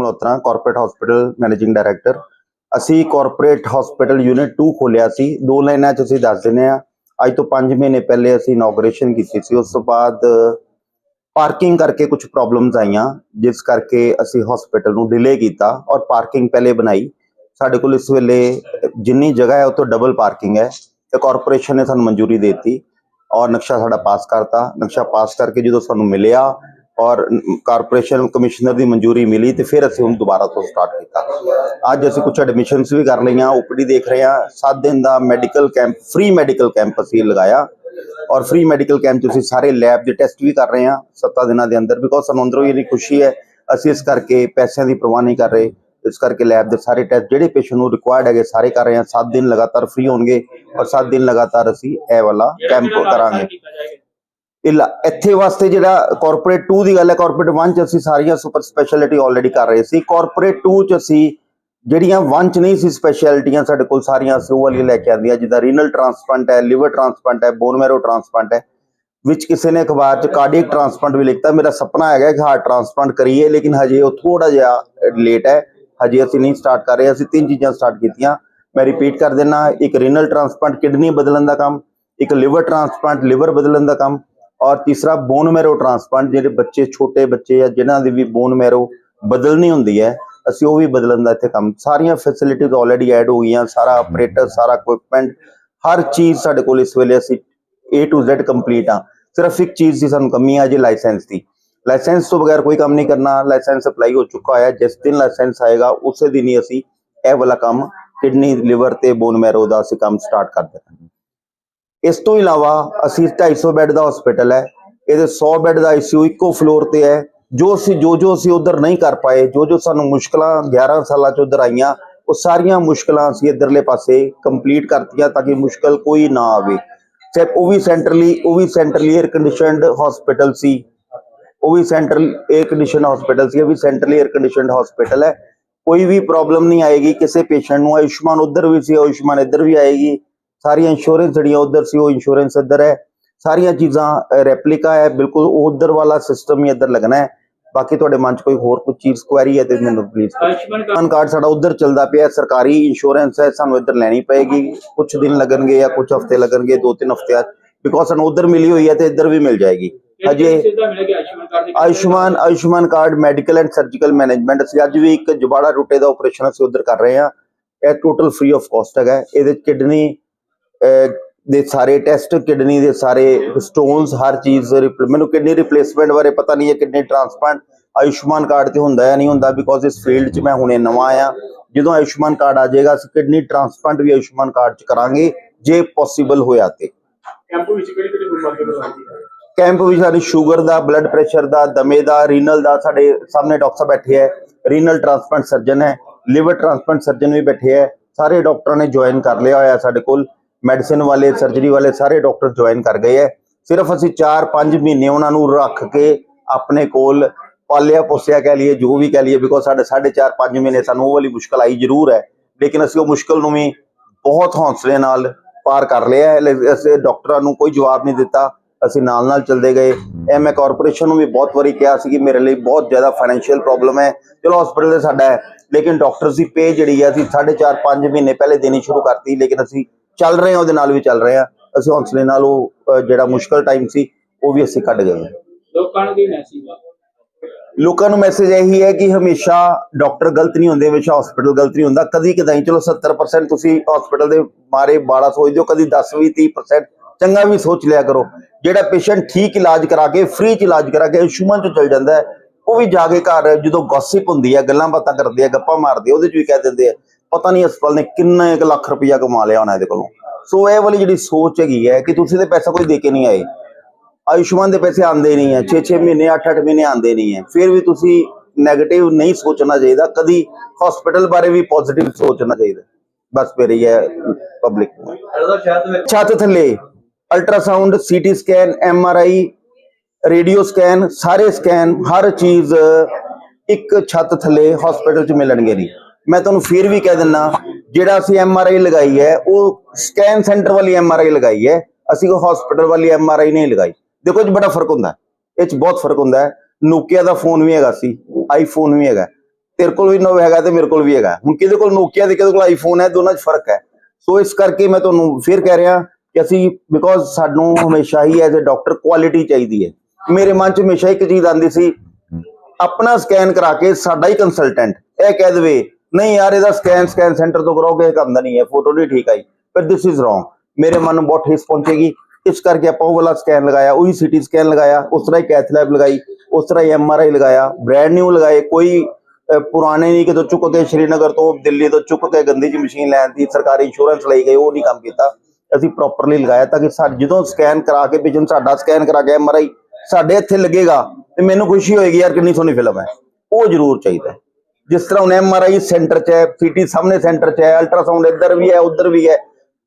Malhotra corporate hospital managing director ਅਸੀਂ corporate hospital unit 2 ਖੋਲਿਆ ਸੀ। ਦੋ ਲਾਈਨਾਂ 'ਚ ਅਸੀਂ ਦੱਸ ਦਿੰਦੇ ਆ ਅੱਜ ਤੋਂ 5 ਮਹੀਨੇ ਪਹਿਲੇ ਅਸੀਂ ਇਨੋਗ੍ਰੇਸ਼ਨ ਕੀਤੀ ਸੀ। ਉਸ ਤੋਂ ਬਾਅਦ ਪਾਰਕਿੰਗ ਕਰਕੇ ਕੁਝ ਪ੍ਰੋਬਲਮਸ ਆਈਆਂ, ਜਿਸ ਕਰਕੇ ਅਸੀਂ ਹਸਪੀਟਲ ਨੂੰ ਡਿਲੇ ਕੀਤਾ ਔਰ ਪਾਰਕਿੰਗ ਪਹਿਲੇ ਬਣਾਈ। ਸਾਡੇ ਕੋਲ ਇਸ ਵੇਲੇ ਜਿੰਨੀ ਜਗ੍ਹਾ ਹੈ ਉਹ ਤੋਂ ਡਬਲ ਪਾਰਕਿੰਗ ਹੈ। ਤੇ ਕਾਰਪੋਰੇਸ਼ਨ ਨੇ ਸਾਨੂੰ ਮਨਜ਼ੂਰੀ ਦੇ ਦਿੱਤੀ ਔਰ ਨਕਸ਼ਾ ਸਾਡਾ ਪਾਸ ਕਰਤਾ। ਨਕਸ਼ਾ ਪਾਸ ਕਰਕੇ ਜਦੋਂ ਸਾਨੂੰ ਮਿਲਿਆ ਔਰ ਕਾਰਪੋਰੇਸ਼ਨ ਕਮਿਸ਼ਨਰ ਦੀ ਮਨਜ਼ੂਰੀ ਮਿਲੀ ਤੇ ਫਿਰ ਅਸੀਂ ਹੁਣ ਦੁਬਾਰਾ ਤੋਂ ਸਟਾਰਟ ਕੀਤਾ। ਅੱਜ ਅਸੀਂ ਕੁਝ ਐਡਮਿਸ਼ਨਸ ਵੀ ਕਰ ਲਈਆਂ ਓਪੀਡੀ ਦੇਖ ਰਹੇ ਹਾਂ 7 ਦਿਨ ਦਾ medical camp free medical camp ਅਸੀਂ ਲਗਾਇਆ। ਔਰ ਫ੍ਰੀ ਮੈਡੀਕਲ ਕੈਂਪ 'ਚ ਅਸੀਂ ਸਾਰੇ ਲੈਬ ਦੇ ਟੈਸਟ ਵੀ ਕਰ ਰਹੇ ਹਾਂ 7 ਦਿਨਾਂ ਦੇ ਅੰਦਰ ਬਿਕੋਜ਼ ਸਾਨੂੰ ਅੰਦਰੋਂ ਇਹ ਖੁਸ਼ੀ ਹੈ, ਅਸੀਂ ਇਸ ਕਰਕੇ ਪੈਸਿਆਂ ਦੀ ਪਰਵਾਹ ਨਹੀਂ ਕਰ ਰਹੇ। ਇਸ ਕਰਕੇ ਲੈਬ ਦੇ ਸਾਰੇ ਟੈਸਟ ਜਿਹੜੇ ਪੇਸ਼ੈਂਟ ਨੂੰ ਰਿਕੁਆਇਰਡ ਹੈਗੇ, ਸਾਰੇ ਕਰ ਰਹੇ ਹਾਂ। 7 ਦਿਨ ਲਗਾਤਾਰ ਫ੍ਰੀ ਹੋਣਗੇ, ਔਰ 7 ਦਿਨ ਲਗਾਤਾਰ ਅਸੀਂ ਇਹ ਵਾਲਾ ਕੈਂਪ ਕਰਾਂਗੇ। ਇੱਥੇ ਵਾਸਤੇ ਜਿਹੜਾ ਕਾਰਪੋਰੇਟ 2 ਦੀ ਗੱਲ ਹੈ ਕਾਰਪੋਰੇਟ 1 ਚ ਅਸੀਂ ਸਾਰੀਆਂ ਸੁਪਰ ਸਪੈਸ਼ਲਿਟੀ ਆਲਰੇਡੀ ਕਰ ਰਹੇ ਸੀ। ਕਾਰਪੋਰੇਟ 2 ਚ ਅਸੀਂ ਜਿਹੜੀਆਂ 1 ਚ ਨਹੀਂ ਸੀ ਸਪੈਸ਼ਲਿਟੀਆਂ ਸਾਡੇ ਕੋਲ, ਸਾਰੀਆਂ ਅਸੀਂ ਉਹ ਵਾਲੀ ਲੈ ਕੇ ਆਂਦੀਆਂ ਜਿੱਦਾਂ ਰੀਨਲ ਟ੍ਰਾਂਸਪਲਾਂਟ ਹੈ ਲਿਵਰ ਟ੍ਰਾਂਸਪਲਾਂਟ ਹੈ ਬੋਨ ਮੈਰੋ ਟ੍ਰਾਂਸਪਲਾਂਟ ਹੈ, ਵਿੱਚ ਕਿਸੇ ਨੇ ਅਖਬਾਰ ਚ ਕਾਰਡੀਅਕ ਟ੍ਰਾਂਸਪਲਾਂਟ ਵੀ ਲਿਖਤਾ। ਮੇਰਾ ਸੁਪਨਾ ਹੈਗਾ ਕਿ ਹਾਰਟ ਟ੍ਰਾਂਸਪਲਾਂਟ ਕਰੀਏ, ਲੇਕਿਨ ਹਜੇ ਉਹ ਥੋੜਾ ਜਿਹਾ ਲੇਟ ਹੈ। ਹਜੇ ਅਸੀਂ ਨਹੀਂ ਸਟਾਰਟ ਕਰ ਰਹੇ, ਅਸੀਂ ਤਿੰਨ ਚੀਜ਼ਾਂ ਸਟਾਰਟ ਕੀਤੀਆਂ। ਮੈਂ ਰਿਪੀਟ ਕਰ ਦਿੰਨਾ ਇੱਕ ਰੀਨਲ ਟ੍ਰਾਂਸਪਲਾਂਟ ਕਿਡਨੀ ਬਦਲਣ ਦਾ ਕੰਮ, ਇੱਕ ਲਿਵਰ ਟ੍ਰਾਂਸਪਲਾਂਟ ਲਿਵਰ ਬਦਲਣ ਦਾ ਕੰਮ ਔਰ ਤੀਸਰਾ ਬੋਨ ਮੈਰੋ ਟ੍ਰਾਂਸਪਲਾਂਟ ਜਿਹੜੇ ਬੱਚੇ, ਛੋਟੇ ਬੱਚੇ ਆ, ਜਿਨ੍ਹਾਂ ਦੀ ਵੀ ਬੋਨ ਮੈਰੋ ਬਦਲਣੀ ਹੁੰਦੀ ਹੈ, ਅਸੀਂ ਉਹ ਵੀ ਬਦਲਣ ਦਾ ਇੱਥੇ ਕੰਮ, ਸਾਰੀਆਂ ਫੈਸਿਲਿਟੀਜ਼ ਆਲਰੇਡੀ ਐਡ ਹੋ ਗਈਆਂ, ਸਾਰਾ ਆਪਰੇਟਰ ਸਾਰਾ ਇਕਵਿਪਮੈਂਟ ਹਰ ਚੀਜ਼ ਸਾਡੇ ਕੋਲ ਇਸ ਵੇਲੇ ਅਸੀਂ A to Z ਕੰਪਲੀਟ ਆ। ਸਿਰਫ ਇੱਕ ਚੀਜ਼ ਦੀ ਸਾਨੂੰ ਕਮੀ ਆ, ਜੀ ਲਾਇਸੈਂਸ ਦੀ। ਲਾਇਸੈਂਸ ਤੋਂ ਬਗੈਰ ਕੋਈ ਕੰਮ ਨਹੀਂ ਕਰਨਾ ਲਾਇਸੈਂਸ ਅਪਲਾਈ ਹੋ ਚੁੱਕਾ ਹੈ ਜਿਸ ਦਿਨ ਲਾਇਸੈਂਸ ਆਏਗਾ, ਉਸੇ ਦਿਨ ਹੀ ਅਸੀਂ ਇਹ ਵਾਲਾ ਕੰਮ ਕਿਡਨੀ, ਲਿਵਰ ਤੇ ਬੋਨ ਮੈਰੋ ਦਾ ਅਸੀਂ ਕੰਮ ਸਟਾਰਟ ਕਰ ਦੇਣਾ ਇਸ ਤੋਂ ਇਲਾਵਾ ਅਸੀਂ 250 ਬੈੱਡ ਦਾ ਹਸਪੀਟਲ ਹੈ। ਇਹਦੇ 100 ਬੈੱਡ ਦਾ ਆਈਸੀਯੂ ਇੱਕੋ ਫਲੋਰ ਤੇ ਹੈ। ਜੋ ਅਸੀਂ ਜੋ ਜੋ ਅਸੀਂ ਉਧਰ ਨਹੀਂ ਕਰ ਪਾਏ, ਜੋ ਜੋ ਸਾਨੂੰ ਮੁਸ਼ਕਲਾਂ 11 ਸਾਲਾਂ ਚ ਉਧਰ ਆਈਆਂ, ਉਹ ਸਾਰੀਆਂ ਮੁਸ਼ਕਲਾਂ ਅਸੀਂ ਇਧਰਲੇ ਪਾਸੇ ਕੰਪਲੀਟ ਕਰਤੀਆਂ ਤਾਂ ਕਿ ਮੁਸ਼ਕਲ ਕੋਈ ਨਾ ਆਵੇ। ਤੇ ਉਹ ਵੀ ਸੈਂਟਰਲੀ ਉਹ ਵੀ ਸੈਂਟਰਲੀ 에ਅਰ ਕੰਡੀਸ਼ਨਡ ਹਸਪੀਟਲ ਸੀ। ਉਹ ਵੀ ਸੈਂਟਰਲ 에ਅਰ ਕੰਡੀਸ਼ਨ ਹਸਪੀਟਲ ਸੀ। ਉਹ ਵੀ ਸੈਂਟਰਲੀ 에ਅਰ ਕੰਡੀਸ਼ਨਡ ਹਸਪੀਟਲ ਹੈ। ਕੋਈ ਵੀ ਪ੍ਰੋਬਲਮ ਨਹੀਂ ਆਏਗੀ ਕਿਸੇ ਪੇਸ਼ੈਂਟ ਨੂੰ। ਆਯੁਸ਼ਮਾਨ ਉਧਰ ਵੀ ਸੀ, ਆਯੁਸ਼ਮਾਨ ਇੱਧਰ ਵੀ ਆਏਗੀ। ਸਾਰੀਆਂ ਇੰਸ਼ੋਰੈਂਸ ਜਿਹੜੀਆਂ ਉਧਰ ਸੀ ਉਹ ਇੰਸ਼ੋਰੈਂਸ ਇੱਧਰ ਹੈ। ਸਾਰੀਆਂ ਚੀਜ਼ਾਂ ਰੈਪਲੀਕਾ ਹੈ। ਬਿਲਕੁਲ ਉਧਰ ਵਾਲਾ ਸਿਸਟਮ ਹੀ ਇੱਧਰ ਲੱਗਣਾ ਹੈ। ਬਾਕੀ ਤੁਹਾਡੇ ਮਨ 'ਚ ਕੋਈ ਹੋਰ ਕੁਝ ਚੀਜ਼ ਕੁਐਰੀ ਹੈ ਤੇ ਮੈਨੂੰ ਪਲੀਜ਼ ਆਯੁਸ਼ਮਾਨ ਕਾਰਡ। ਸਾਡਾ ਉਧਰ ਚੱਲਦਾ ਪਿਆ ਸਰਕਾਰੀ ਇੰਸ਼ੋਰੈਂਸ ਹੈ। ਸਾਨੂੰ ਇੱਧਰ ਲੈਣੀ ਪਏਗੀ। ਕੁਝ ਦਿਨ ਲੱਗਣਗੇ ਜਾਂ ਕੁਝ ਹਫ਼ਤੇ ਲੱਗਣਗੇ ਦੋ ਤਿੰਨ ਹਫ਼ਤੇ ਬਿਕੋਜ਼ ਸਾਨੂੰ ਉਧਰ ਮਿਲੀ ਹੋਈ ਹੈ ਤੇ ਇੱਧਰ ਵੀ ਮਿਲ ਜਾਏਗੀ। ਮਿਲੇਗਾ Ayushman Ayushman card medical and surgical management ਅਸੀਂ ਅੱਜ ਵੀ ਇੱਕ ਜਬਾੜਾ ਟੁੱਟੇ ਦਾ ਆਪਰੇਸ਼ਨ ਅਸੀਂ ਉਧਰ ਕਰ ਰਹੇ ਹਾਂ। ਇਹ ਟੋਟਲ ਫ੍ਰੀ ਆਫ ਕਾਸਟ ਹੈਗਾ। ਇਹਦੇ ਕਿਡਨੀ ਦੇ ਸਾਰੇ ਟੈਸਟ ਕਿਡਨੀ ਦੇ ਸਾਰੇ ਸਟੋਨਸ ਹਰ ਚੀਜ਼ ਮੈਨੂੰ ਕਿਡਨੀ ਰਿਪਲੇਸਮੈਂਟ ਬਾਰੇ ਪਤਾ ਨਹੀਂ ਹੈ ਕਿਡਨੀ ਟ੍ਰਾਂਸਪਲਾਂਟ ਆਯੁਸ਼ਮਾਨ ਕਾਰਡ ਤੇ ਹੁੰਦਾ ਹੈ ਨਹੀਂ ਹੁੰਦਾ ਬਿਕੋਜ਼ ਇਸ ਫੀਲਡ 'ਚ ਮੈਂ ਹੁਣੇ ਨਵਾਂ ਆਇਆ। ਜਦੋਂ ਆਯੁਸ਼ਮਾਨ ਕਾਰਡ ਆ ਜਾਏਗਾ ਅਸੀਂ ਕਿਡਨੀ ਟ੍ਰਾਂਸਪਲਾਂਟ ਵੀ ਆਯੁਸ਼ਮਾਨ ਕਾਰਡ 'ਚ ਕਰਾਂਗੇ ਜੇ ਪੋਸੀਬਲ ਹੋਇਆ ਤੇ। ਕੈਂਪ ਵਿੱਚ ਕਿਹੜੀ ਕਿਹੜੀ ਬਿਮਾਰੀ ਦਾ ਇਲਾਜ ਹੈ? ਕੈਂਪ ਵਿੱਚ ਸਾਡੀ ਸ਼ੂਗਰ ਦਾ ਬਲੱਡ ਪ੍ਰੈਸ਼ਰ ਦਾ ਦਮੇ ਦਾ ਰੀਨਲ ਦਾ ਸਾਡੇ ਸਾਹਮਣੇ ਡਾਕਟਰ ਸਾਹਿਬ ਬੈਠੇ ਹੈ। ਰੀਨਲ ਟ੍ਰਾਂਸਪਲਾਂਟ ਸਰਜਨ ਹੈ ਲਿਵਰ ਟ੍ਰਾਂਸਪਲਾਂਟ ਸਰਜਨ ਵੀ ਬੈਠੇ ਹੈ। ਸਾਰੇ ਡਾਕਟਰਾਂ ਨੇ ਜੁਆਇਨ ਕਰ ਲਿਆ ਹੋਇਆ ਸਾਡੇ ਕੋਲ। ਮੈਡੀਸਿਨ ਵਾਲੇ ਸਰਜਰੀ ਵਾਲੇ ਸਾਰੇ ਡਾਕਟਰ ਜੁਆਇਨ ਕਰ ਗਏ ਹੈ ਸਿਰਫ ਅਸੀਂ 4-5 ਮਹੀਨੇ ਉਹਨਾਂ ਨੂੰ ਰੱਖ ਕੇ ਆਪਣੇ ਕੋਲ ਪਾਲਿਆ ਪੋਸਿਆ ਕਹਿ ਲਈਏ, ਜੋ ਵੀ ਕਹਿ ਲਈਏ ਬਿਕੋਜ਼ ਸਾਡੇ 4.5 5 ਮਹੀਨੇ ਸਾਨੂੰ ਉਹ ਵਾਲੀ ਮੁਸ਼ਕਲ ਆਈ ਜ਼ਰੂਰ ਹੈ ਲੇਕਿਨ ਅਸੀਂ ਉਹ ਮੁਸ਼ਕਲ ਨੂੰ ਵੀ ਬਹੁਤ ਹੌਸਲੇ ਨਾਲ ਪਾਰ ਕਰ ਲਿਆ ਹੈ ਅਸੀਂ ਡਾਕਟਰਾਂ ਨੂੰ ਕੋਈ ਜਵਾਬ ਨਹੀਂ ਦਿੱਤਾ। ਅਸੀਂ ਨਾਲ ਨਾਲ ਚੱਲਦੇ ਗਏ। ਇਹ ਮੈਂ ਕਾਰਪੋਰੇਸ਼ਨ ਨੂੰ ਵੀ ਬਹੁਤ ਵਾਰੀ ਕਿਹਾ ਸੀ ਕਿ ਮੇਰੇ ਲਈ ਬਹੁਤ ਜ਼ਿਆਦਾ ਫਾਈਨੈਂਸ਼ੀਅਲ ਪ੍ਰੋਬਲਮ ਹੈ ਚਲੋ ਹਸਪੀਟਲ ਤੇ ਸਾਡਾ ਹੈ ਲੇਕਿਨ ਡਾਕਟਰਸ ਦੀ ਪੇ ਜਿਹੜੀ ਹੈ ਅਸੀਂ 4.5 5 ਮਹੀਨੇ ਪਹਿਲੇ ਦੇਣੀ ਸ਼ੁਰੂ ਕਰਤੀ, ਲੇਕਿਨ ਅਸੀਂ ਚੱਲ ਰਹੇ ਹਾਂ ਉਹਦੇ ਨਾਲ ਵੀ ਚੱਲ ਰਹੇ ਹਾਂ। ਅਸੀਂ ਹੌਸਲੇ ਨਾਲ ਉਹ ਜਿਹੜਾ ਮੁਸ਼ਕਲ ਟਾਈਮ ਸੀ ਉਹ ਵੀ ਅਸੀਂ ਕੱਢ ਗਏ ਲੋਕਾਂ ਨੂੰ ਮੈਸੇਜ ਲੋਕਾਂ ਨੂੰ ਮੈਸੇਜ ਇਹੀ ਹੈ ਕਿ ਹਮੇਸ਼ਾ ਡਾਕਟਰ ਗਲਤ ਨਹੀਂ ਹੁੰਦੇ ਹਮੇਸ਼ਾ ਹਸਪੀਟਲ ਗਲਤ ਨਹੀਂ ਹੁੰਦਾ। ਕਦੀ ਕਦਾਈ ਚਲੋ 70% ਤੁਸੀਂ ਹਸਪੀਟਲ ਦੇ ਮਾਰੇ ਬਾੜਾ ਸੋਚਦੇ ਹੋ ਕਦੀ 10 ਵੀ 30% ਚੰਗਾ ਵੀ ਸੋਚ ਲਿਆ ਕਰੋ। ਜਿਹੜਾ ਪੇਸ਼ੈਂਟ ਠੀਕ ਇਲਾਜ ਕਰਾ ਕੇ ਫ੍ਰੀ ਚ ਇਲਾਜ ਕਰਾ ਕੇ ਆਯੁਸ਼ਮਾਨ ਚ ਚਲ ਜਾਂਦਾ ਹੈ। ਉਹ ਵੀ ਜਾ ਕੇ ਘਰ ਜਦੋਂ ਗੌਸਿਪ ਹੁੰਦੀ ਹੈ ਗੱਲਾਂ ਬਾਤਾਂ ਕਰਦੇ ਆ ਗੱਪਾਂ ਮਾਰਦੇ ਆ, ਉਹਦੇ ਚ ਵੀ ਕਹਿ ਦਿੰਦੇ ਆ ਪਤਾ ਨਹੀਂ ਹਸਪਤਾਲ ਨੇ ਕਿੰਨਾ ਇੱਕ ਲੱਖ ਰੁਪਇਆ ਕਮਾ ਲਿਆ ਉਹਨਾਂ ਦੇ ਕੋਲੋਂ। ਸੋ ਇਹ ਵਾਲੀ ਜਿਹੜੀ ਸੋਚ ਹੈਗੀ ਹੈ ਕਿ ਤੁਸੀਂ ਤੇ ਪੈਸਾ ਕੋਈ ਦੇ ਕੇ ਨਹੀਂ ਆਏ। ਆਯੁਸ਼ਮਾਨ ਦੇ ਪੈਸੇ ਆਉਂਦੇ ਨਹੀਂ ਹੈ 6-6 ਮਹੀਨੇ 8-8 ਮਹੀਨੇ ਆਉਂਦੇ ਨਹੀਂ ਹੈ। ਫਿਰ ਵੀ ਤੁਸੀਂ 네ਗੇਟਿਵ ਨਹੀਂ ਸੋਚਣਾ ਚਾਹੀਦਾ, ਕਦੀ ਹਸਪੀਟਲ ਬਾਰੇ ਵੀ ਪੋਜ਼ਿਟਿਵ ਸੋਚਣਾ ਚਾਹੀਦਾ। ਬਸ ਫਿਰ ਇਹ ਹੈ ਪਬਲਿਕ ਛੱਤ ਥੱਲੇ ultrasound CT scan M R I radio scan ਸਾਰੇ ਸਕੈਨ ਹਰ ਚੀਜ਼ ਇੱਕ ਛੱਤ ਥੱਲੇ ਹਸਪੀਟਲ 'ਚ ਮਿਲਣਗੇ ਨਹੀਂ। ਮੈਂ ਤੁਹਾਨੂੰ ਫਿਰ ਵੀ ਕਹਿ ਦਿੰਨਾ ਜਿਹੜਾ ਅਸੀਂ ਐਮਆਰਆਈ ਲਗਾਈ ਹੈ, ਉਹ ਸਕੈਨ ਸੈਂਟਰ ਵਾਲੀ ਐਮਆਰਆਈ ਲਗਾਈ ਹੈ, ਅਸੀਂ ਉਹ ਹਸਪੀਟਲ ਵਾਲੀ ਐਮਆਰਆਈ ਨਹੀਂ ਲਗਾਈ। ਦੇਖੋ ਇਹ ਬੜਾ ਫ਼ਰਕ ਹੁੰਦਾ ਇਹ 'ਚ ਬਹੁਤ ਫ਼ਰਕ ਹੁੰਦਾ ਹੈ। ਨੋਕੀਆ ਦਾ ਫੋਨ ਵੀ ਹੈਗਾ ਸੀ ਆਈਫੋਨ ਵੀ ਹੈਗਾ। ਤੇਰੇ ਕੋਲ ਵੀ ਨੋ ਹੈਗਾ ਤੇ ਮੇਰੇ ਕੋਲ ਵੀ ਹੈਗਾ। ਹੁਣ ਕਿਹਦੇ ਕੋਲ ਨੋਕੀਆ ਤੇ ਕਿਹਦੇ ਕੋਲ ਆਈਫੋਨ ਹੈ, ਦੋਨਾਂ 'ਚ ਫ਼ਰਕ ਹੈ। ਸੋ ਇਸ ਕਰਕੇ ਮੈਂ ਤੁਹਾਨੂੰ ਫਿਰ ਕਹਿ ਰਿਹਾ ਕਿ ਅਸੀਂ ਬਿਕੋਜ਼ ਸਾਨੂੰ ਹਮੇਸ਼ਾ ਹੀ ਐਜ਼ ਅ ਡਾਕਟਰ ਕੁਆਲਿਟੀ ਚਾਹੀਦੀ ਹੈ। ਮੇਰੇ ਮਨ 'ਚ ਹਮੇਸ਼ਾ ਇੱਕ ਚੀਜ਼ ਆਂਦੀ ਸੀ, ਆਪਣਾ ਸਕੈਨ ਕਰਾ ਕੇ ਸਾਡਾ ਹੀ ਕੰਸਲਟੈਂਟ ਇਹ ਕਹਿ ਦੇਵੇ ਨਹੀਂ ਯਾਰ, ਇਹਦਾ ਸਕੈਨ ਸਕੈਨ ਸੈਂਟਰ ਤੋਂ ਕਰਾਓਗੇ, ਇਹ ਕੰਮ ਦਾ ਨਹੀਂ ਹੈ। ਫੋਟੋ ਨਹੀਂ ਠੀਕ ਆਈ। ਪਰ ਦਿਸ ਇਜ਼ ਰੋਂਗ ਮੇਰੇ ਮਨ ਨੂੰ ਬਹੁਤ ਠੇਸ ਪਹੁੰਚੇਗੀ। ਇਸ ਕਰਕੇ ਆਪਾਂ ਉਹ ਵਾਲਾ ਸਕੈਨ ਲਗਾਇਆ, ਉਹੀ ਸੀਟੀ ਸਕੈਨ ਲਗਾਇਆ, ਉਸ ਤਰ੍ਹਾਂ ਹੀ ਕੈਥ ਲੈਬ ਲਗਾਈ, ਉਸ ਤਰ੍ਹਾਂ ਹੀ ਐਮਆਰਆਈ ਲਗਾਇਆ ਬ੍ਰੈਂਡ ਨਿਊ ਲਗਾਏ। ਕੋਈ ਪੁਰਾਣੇ ਨਹੀਂ ਕਿਤੋਂ ਚੁੱਕ ਕੇ ਸ਼੍ਰੀਨਗਰ ਤੋਂ ਦਿੱਲੀ ਤੋਂ ਚੁੱਕ ਕੇ ਗੰਦੀ ਜਿਹੀ ਮਸ਼ੀਨ ਲੈਣ ਦੀ ਸਰਕਾਰੀ ਇੰਸ਼ੋਰੈਂਸ ਲਈ ਗਏ, ਉਹ ਨਹੀਂ ਕੰਮ ਕੀਤਾ। ਅਸੀਂ ਪ੍ਰੋਪਰਲੀ ਲਗਾਇਆ ਤਾਂ ਕਿ ਸਾ, ਜਦੋਂ ਸਕੈਨ ਕਰਾ ਕੇ ਪੇਸ਼ੈਂਟ ਸਾਡਾ ਸਕੈਨ ਕਰਾ ਕੇ ਐਮਆਰਆਈ ਸਾਡੇ ਇੱਥੇ ਲੱਗੇਗਾ ਤੇ ਮੈਨੂੰ ਖੁਸ਼ੀ ਹੋਏਗੀ ਯਾਰ ਕਿੰਨੀ ਸੋਹਣੀ ਫਿਲਮ ਹੈ। ਉਹ ਜ਼ਰੂਰ ਚਾਹੀਦਾ ਜਿਸ ਤਰ੍ਹਾਂ ਹੁਣ ਐਮਆਰਆਈ ਸੈਂਟਰ 'ਚ ਹੈ ਸੀਟੀ ਸਾਹਮਣੇ ਸੈਂਟਰ 'ਚ ਹੈ ਅਲਟਰਾਸਾਊਂਡ ਇੱਧਰ ਵੀ ਹੈ, ਉੱਧਰ ਵੀ ਹੈ।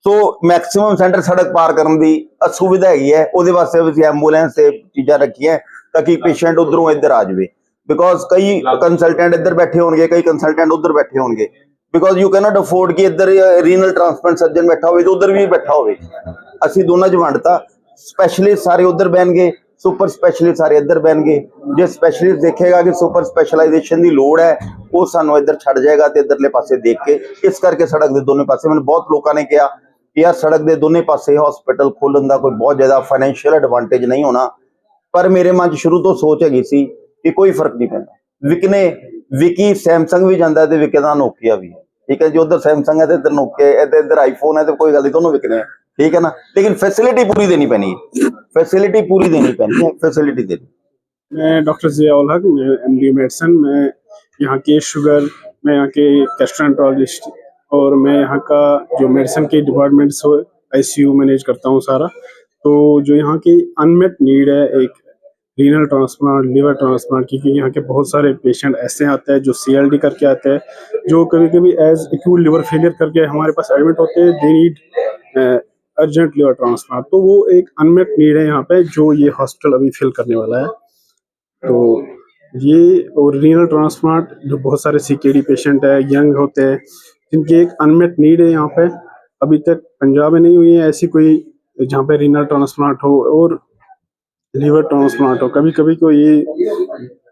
ਸੋ ਮੈਕਸਿਮਮ ਸੈਂਟਰ ਸੜਕ ਪਾਰ ਕਰਨ ਦੀ ਅਸੁਵਿਧਾ ਹੈਗੀ ਹੈ। ਉਹਦੇ ਵਾਸਤੇ ਅਸੀਂ ਐਂਬੂਲੈਂਸ ਤੇ ਚੀਜ਼ਾਂ ਰੱਖੀਆਂ ਤਾਂ ਕਿ ਪੇਸ਼ੈਂਟ ਉਧਰੋਂ ਇੱਧਰ ਆ ਜਾਵੇ। ਬਿਕੋਜ਼ ਕਈ ਕੰਸਲਟੈਂਟ ਇੱਧਰ ਬੈਠੇ ਹੋਣਗੇ, ਕਈ ਕੰਸਲਟੈਂਟ ਉੱਧਰ ਬੈਠੇ ਹੋਣਗੇ। ਬਿਕੋਜ਼ ਯੂ ਕੈਨੋਟ ਅਫੋਰਡ ਕਿ ਇੱਧਰ ਰੀਨਲ ਟ੍ਰਾਂਸਪਲਾਂਟ ਸਰਜਨ ਬੈਠਾ ਹੋਵੇ ਤੇ ਉੱਧਰ ਵੀ ਬੈਠਾ ਹੋਵੇ। ਅਸੀਂ ਦੋਨਾਂ 'ਚ ਵੰਡਤਾ ਸਪੈਸ਼ਲਿਸਟ ਸਾਰੇ ਉੱਧਰ ਬਹਿਣਗੇ। ਸੁਪਰ ਸਪੈਸ਼ਲਿਸਟ ਸਾਰੇ ਇੱਧਰ ਬਹਿਣਗੇ ਜੇ ਸਪੈਸ਼ਲਿਸਟ ਦੇਖੇਗਾ ਕਿ ਸੁਪਰ ਸਪੈਸ਼ਲਾਈਜੇਸ਼ਨ ਦੀ ਲੋੜ ਹੈ, ਉਹ ਸਾਨੂੰ ਇੱਧਰ ਛੱਡ ਜਾਏਗਾ ਤੇ ਇੱਧਰਲੇ ਪਾਸੇ ਦੇਖ ਕੇ, ਇਸ ਕਰਕੇ ਸੜਕ ਦੇ ਦੋਨੇ ਪਾਸੇ ਮੈਨੂੰ ਬਹੁਤ ਲੋਕਾਂ ਨੇ ਕਿਹਾ ਕਿ ਯਾਰ ਸੜਕ ਦੇ ਦੋਨੇ ਪਾਸੇ ਹਸਪੀਟਲ ਖੋਲਣ ਦਾ ਕੋਈ ਬਹੁਤ ਜ਼ਿਆਦਾ ਫਾਈਨੈਂਸ਼ੀਅਲ ਐਡਵਾਂਟੇਜ ਨਹੀਂ ਹੋਣਾ। ਪਰ ਮੇਰੇ ਮਨ 'ਚ ਸ਼ੁਰੂ ਤੋਂ ਸੋਚ ਹੈਗੀ ਸੀ ਕਿ ਕੋਈ ਫ਼ਰਕ ਨਹੀਂ ਪੈਂਦਾ। ਵਿਕਨੇ, ਵਿਕੀ, ਸੈਮਸੰਗ ਵੀ ਜਾਂਦਾ ਤੇ ਵਿਕੇ ਦਾ ਨੋਕੀਆ ਵੀ। ਹੈ ਠੀਕ ਹੈ ਜੇ, ਉਧਰ ਸੈਮਸੰਗ ਹੈ ਤੇ ਇੱਧਰ ਨੋਕੀਆ ਹੈ ਤੇ ਇੱਧਰ ਆਈਫੋਨ ਹੈ ਤੇ ਕੋਈ ਗੱਲ ਨਹੀਂ, ਦੋਨੋਂ ਵਿਕਨੇ ठीक है ना? लेकिन फैसिलिटी पूरी देनी पैनी है। फैसिलिटी पूरी देनी पैनी है फैसिलिटी देनी। मैं डॉक्टर जियाउल हक एम डी मेडिसन मैं यहाँ के शुगर मैं यहाँ के कैस्ट्रेंटोलॉजिस्ट और मैं यहाँ का जो मेडिसिन के डिपार्टमेंट्स हो आईसीयू मैनेज करता हूँ सारा। तो जो यहाँ की अनमेट नीड है, एक रीनल ट्रांसप्लांट लिवर ट्रांसप्लांट क्योंकि यहाँ के बहुत सारे पेशेंट ऐसे आते हैं जो सीएलडी करके आते हैं, जो कभी कभी एज एक्यूट लिवर फेलियर करके हमारे पास एडमिट होते हैं they need urgent liver transplant तो वो एक अनमेट नीड है यहाँ पे जो ये हॉस्पिटल अभी फिल करने वाला है। तो ये और रीनल ट्रांसप्लांट जो बहुत सारे सीकेडी पेशेंट है यंग होते हैं, जिनकी एक अनमेट नीड है यहाँ पे। अभी तक पंजाब में नहीं हुई है ऐसी कोई, जहाँ पे रीनल ट्रांसप्लांट हो और लीवर ट्रांसप्लांट हो। कभी कभी को ये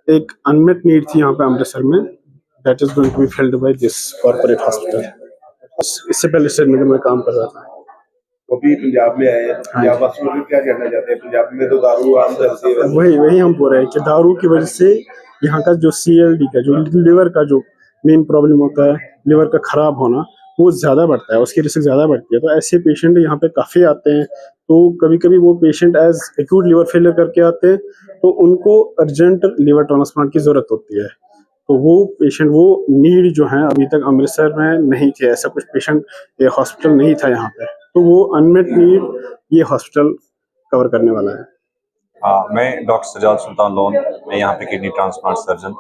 एक अनमेट नीड थी यहाँ पे अमृतसर में। That is going to be filled by this corporate hospital इससे पहले श्रीनगर में काम कर रहा था। वो भी पंजाब में आए हैं। पंजाब वासियों को क्या कहना चाहते हैं? पंजाब में तो दारू आम चलती है वही वही हम बोल रहे हैं कि दारू की वजह से यहाँ का जो सीएलडी का जो लिवर का जो मेन प्रॉब्लम होता है लिवर का खराब होना वो ज़्यादा बढ़ता है उसकी रिस्क ज़्यादा बढ़ती है। तो ऐसे पेशेंट यहाँ पे काफ़ी आते हैं। तो कभी कभी वो patient as acute liver failure करके आते हैं तो उनको अर्जेंट लिवर ट्रांसप्लांट की ज़रूरत होती है। तो वो पेशेंट वो नीड जो है अभी तक अमृतसर में नहीं थे। ऐसा कुछ पेशेंट हॉस्पिटल नहीं था यहाँ पे। तो वो अनमेट नीड ये हॉस्पिटल कवर करने वाला है। हाँ मैं डॉक्टर सजाद सुल्तान लोन मैं यहाँ पे किडनी ट्रांसप्लांट सर्जन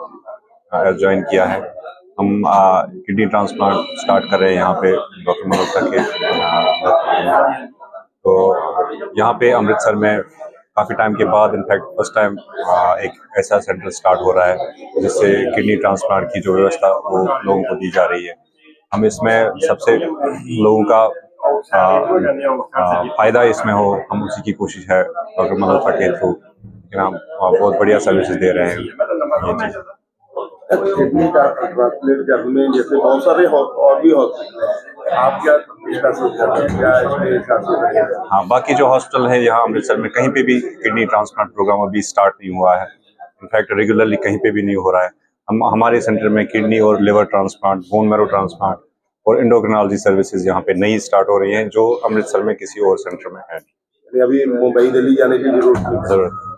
ज्वाइन किया है। हम किडनी ट्रांसप्लांट स्टार्ट कर रहे हैं यहाँ पे डॉक्टर मल्होत्रा के तो यहाँ पे अमृतसर में काफ़ी टाइम के बाद इनफैक्ट फ़र्स्ट टाइम एक ऐसा सेंटर स्टार्ट हो रहा है जिससे किडनी ट्रांसप्लांट की जो व्यवस्था वो लोगों को दी जा रही है। हम इसमें सबसे लोगों का आ, आ, फ़ायदा इसमें हो, हम उसी की कोशिश है डॉक्टर मल्होत्रा के थ्रू हम बहुत बढ़िया सर्विसेज़ दे रहे हैं। जैसे बहुत सारे और भी हाँ बाकी जो हॉस्पिटल है, यहाँ अमृतसर में कहीं पे भी किडनी ट्रांसप्लांट प्रोग्राम अभी स्टार्ट नहीं हुआ है। इनफैक्ट रेगुलरली कहीं पे भी नहीं हो रहा है। हम, हमारे सेंटर में किडनी और liver transplant bone marrow transplant और इंडोक्रिनोलॉजी सर्विसेज यहाँ पे नई स्टार्ट हो रही हैं जो अमृतसर में किसी और सेंटर में है यानी अभी मुंबई दिल्ली जाने की जरूरत नहीं जरूरत